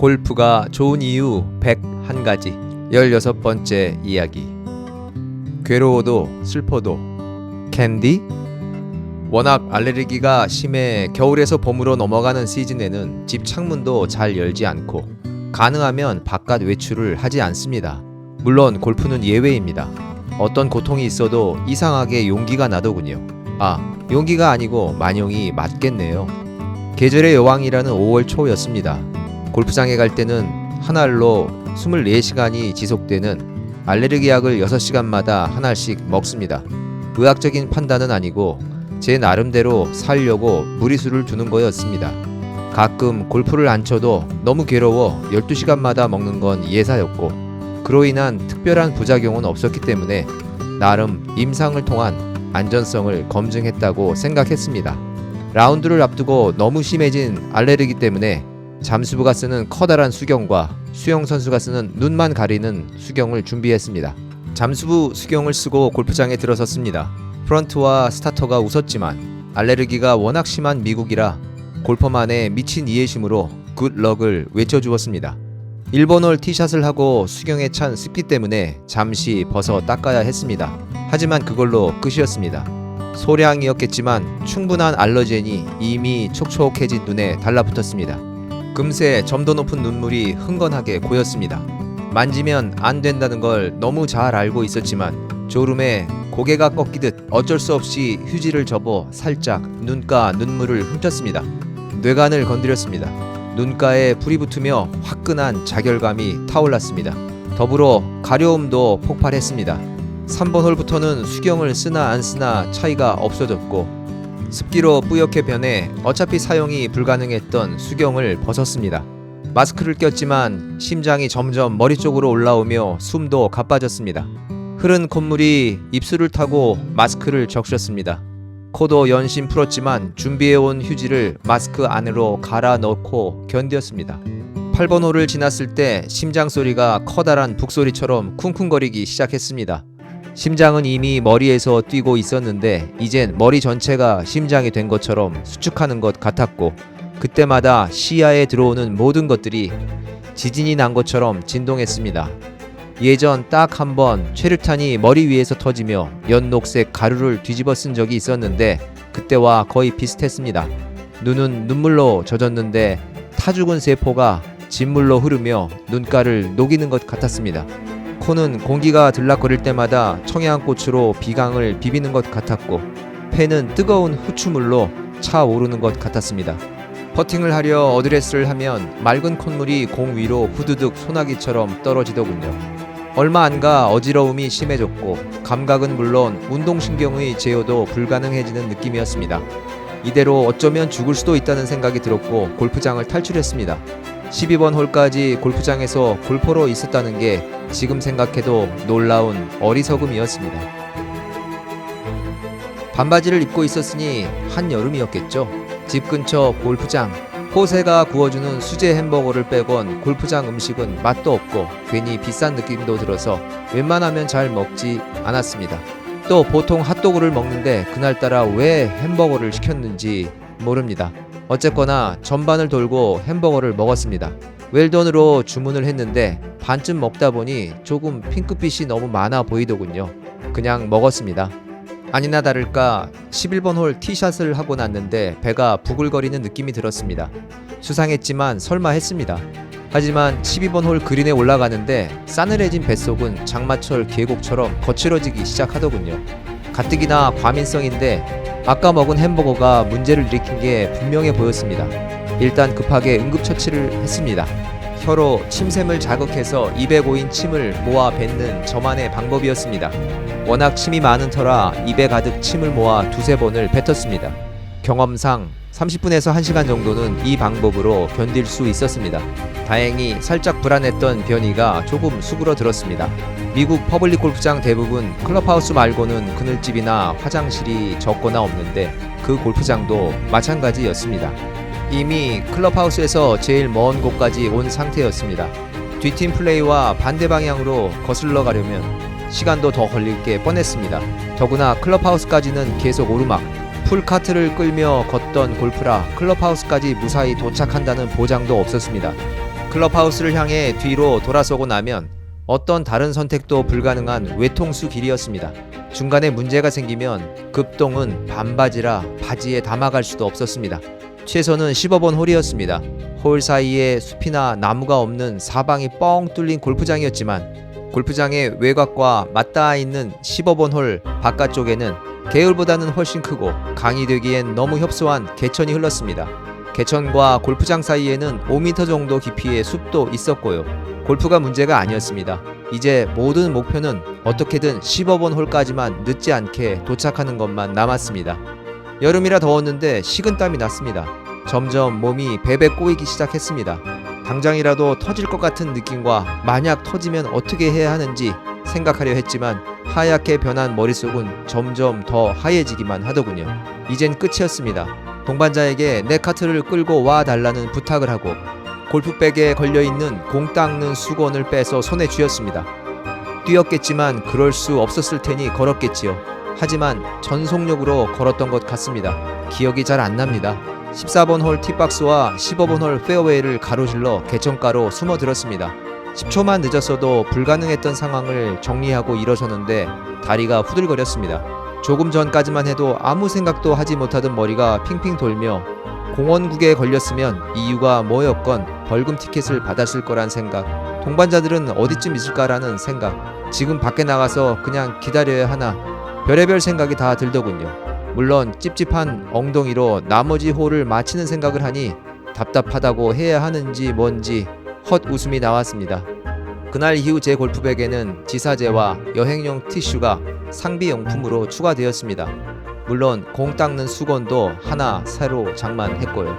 골프가 좋은 이유 101가지 16번째 이야기 괴로워도 슬퍼도 캔디 워낙 알레르기가 심해 겨울에서 봄으로 넘어가는 시즌에는 집 창문도 잘 열지 않고 가능하면 바깥 외출을 하지 않습니다. 물론 골프는 예외입니다. 어떤 고통이 있어도 이상하게 용기가 나더군요. 아, 용기가 아니고 만용이 맞겠네요. 계절의 여왕이라는 5월 초였습니다. 골프장에 갈 때는 한 알로 24시간이 지속되는 알레르기 약을 6시간마다 하나씩 먹습니다. 의학적인 판단은 아니고 제 나름대로 살려고 무리수를 두는 거였습니다. 가끔 골프를 안 쳐도 너무 괴로워 12시간마다 먹는 건 예사였고 그로 인한 특별한 부작용은 없었기 때문에 나름 임상을 통한 안전성을 검증했다고 생각했습니다. 라운드를 앞두고 너무 심해진 알레르기 때문에 잠수부가 쓰는 커다란 수경과 수영 선수가 쓰는 눈만 가리는 수경을 준비했습니다. 잠수부 수경을 쓰고 골프장에 들어섰습니다. 프런트와 스타터가 웃었지만 알레르기가 워낙 심한 미국이라 골퍼만의 미친 이해심으로 굿럭을 외쳐주었습니다. 1번 홀 티샷을 하고 수경에 찬 습기 때문에 잠시 벗어 닦아야 했습니다. 하지만 그걸로 끝이었습니다. 소량이었겠지만 충분한 알러젠이 이미 촉촉해진 눈에 달라붙었습니다. 금세 점도 높은 눈물이 흥건하게 고였습니다. 만지면 안 된다는 걸 너무 잘 알고 있었지만 졸음에 고개가 꺾이듯 어쩔 수 없이 휴지를 접어 살짝 눈가 눈물을 훔쳤습니다. 뇌관을 건드렸습니다. 눈가에 불이 붙으며 화끈한 자결감이 타올랐습니다. 더불어 가려움도 폭발했습니다. 3번 홀부터는 수경을 쓰나 안 쓰나 차이가 없어졌고 습기로 뿌옇게 변해 어차피 사용이 불가능했던 수경을 벗었습니다. 마스크를 꼈지만 심장이 점점 머리 쪽으로 올라오며 숨도 가빠졌습니다. 흐른 콧물이 입술을 타고 마스크를 적셨습니다. 코도 연신 풀었지만 준비해온 휴지를 마스크 안으로 갈아 넣고 견뎠습니다. 8번 홀을 지났을 때 심장 소리가 커다란 북소리처럼 쿵쿵거리기 시작했습니다. 심장은 이미 머리에서 뛰고 있었는데 이젠 머리 전체가 심장이 된 것처럼 수축하는 것 같았고 그때마다 시야에 들어오는 모든 것들이 지진이 난 것처럼 진동했습니다. 예전 딱 한 번 최루탄이 머리 위에서 터지며 연녹색 가루를 뒤집어 쓴 적이 있었는데 그때와 거의 비슷했습니다. 눈은 눈물로 젖었는데 타 죽은 세포가 진물로 흐르며 눈가를 녹이는 것 같았습니다. 코는 공기가 들락거릴 때마다 청양고추로 비강을 비비는 것 같았고 폐는 뜨거운 후추물로 차오르는 것 같았습니다. 퍼팅을 하려 어드레스를 하면 맑은 콧물이 공 위로 후두둑 소나기처럼 떨어지더군요. 얼마 안 가 어지러움이 심해졌고 감각은 물론 운동신경의 제어도 불가능해지는 느낌이었습니다. 이대로 어쩌면 죽을 수도 있다는 생각이 들었고 골프장을 탈출했습니다. 12번 홀까지 골프장에서 골퍼로 있었다는 게 지금 생각해도 놀라운 어리석음이었습니다. 반바지를 입고 있었으니 한여름이었겠죠. 집 근처 골프장. 호세가 구워주는 수제 햄버거를 빼곤 골프장 음식은 맛도 없고 괜히 비싼 느낌도 들어서 웬만하면 잘 먹지 않았습니다. 또 보통 핫도그를 먹는데 그날따라 왜 햄버거를 시켰는지 모릅니다. 어쨌거나 전반을 돌고 햄버거를 먹었습니다. 웰던으로 주문을 했는데 반쯤 먹다 보니 조금 핑크빛이 너무 많아 보이더군요. 그냥 먹었습니다. 아니나 다를까 11번 홀 티샷을 하고 났는데 배가 부글거리는 느낌이 들었습니다. 수상했지만 설마 했습니다. 하지만 12번 홀 그린에 올라가는데 싸늘해진 뱃속은 장마철 계곡처럼 거칠어지기 시작하더군요. 가뜩이나 과민성인데 아까 먹은 햄버거가 문제를 일으킨 게 분명해 보였습니다. 일단 급하게 응급처치를 했습니다. 혀로 침샘을 자극해서 입에 고인 침을 모아 뱉는 저만의 방법이었습니다. 워낙 침이 많은 터라 입에 가득 침을 모아 두세 번을 뱉었습니다. 경험상 30분에서 1시간 정도는 이 방법으로 견딜 수 있었습니다. 다행히 살짝 불안했던 변이가 조금 수그러들었습니다. 미국 퍼블릭 골프장 대부분 클럽하우스 말고는 그늘집이나 화장실이 적거나 없는데 그 골프장도 마찬가지였습니다. 이미 클럽하우스에서 제일 먼 곳까지 온 상태였습니다. 뒷팀 플레이와 반대 방향으로 거슬러 가려면 시간도 더 걸릴 게 뻔했습니다. 더구나 클럽하우스까지는 계속 오르막, 풀카트를 끌며 걷던 골프라 클럽하우스까지 무사히 도착한다는 보장도 없었습니다. 클럽하우스를 향해 뒤로 돌아서고 나면 어떤 다른 선택도 불가능한 외통수 길이었습니다. 중간에 문제가 생기면 급동은 반바지라 바지에 담아갈 수도 없었습니다. 최소는 10억 홀이었습니다. 홀 사이에 숲이나 나무가 없는 사방이 뻥 뚫린 골프장이었지만 골프장의 외곽과 맞닿아 있는 10억 홀 바깥쪽에는 개울보다는 훨씬 크고 강이 되기엔 너무 협소한 개천이 흘렀습니다. 개천과 골프장 사이에는 5m 정도 깊이의 숲도 있었고요. 골프가 문제가 아니었습니다. 이제 모든 목표는 어떻게든 15번 홀까지만 늦지 않게 도착하는 것만 남았습니다. 여름이라 더웠는데 식은땀이 났습니다. 점점 몸이 베베 꼬이기 시작했습니다. 당장이라도 터질 것 같은 느낌과 만약 터지면 어떻게 해야 하는지 생각하려 했지만 하얗게 변한 머릿속은 점점 더 하얘지기만 하더군요. 이젠 끝이었습니다. 동반자에게 내 카트를 끌고 와 달라는 부탁을 하고 골프백에 걸려있는 공 닦는 수건을 빼서 손에 쥐었습니다. 뛰었겠지만 그럴 수 없었을 테니 걸었겠지요. 하지만 전속력으로 걸었던 것 같습니다. 기억이 잘 안 납니다. 14번 홀 티박스와 15번 홀 페어웨이를 가로질러 개천가로 숨어들었습니다. 10초만 늦었어도 불가능했던 상황을 정리하고 일어서는데 다리가 후들거렸습니다. 조금 전까지만 해도 아무 생각도 하지 못하던 머리가 핑핑 돌며 공원국에 걸렸으면 이유가 뭐였건 벌금 티켓을 받았을 거란 생각, 동반자들은 어디쯤 있을까라는 생각, 지금 밖에 나가서 그냥 기다려야 하나, 별의별 생각이 다 들더군요. 물론 찝찝한 엉덩이로 나머지 홀을 마치는 생각을 하니 답답하다고 해야 하는지 뭔지 헛 웃음이 나왔습니다. 그날 이후 제 골프백에는 지사제와 여행용 티슈가 상비용품으로 추가되었습니다. 물론 공 닦는 수건도 하나 새로 장만했고요.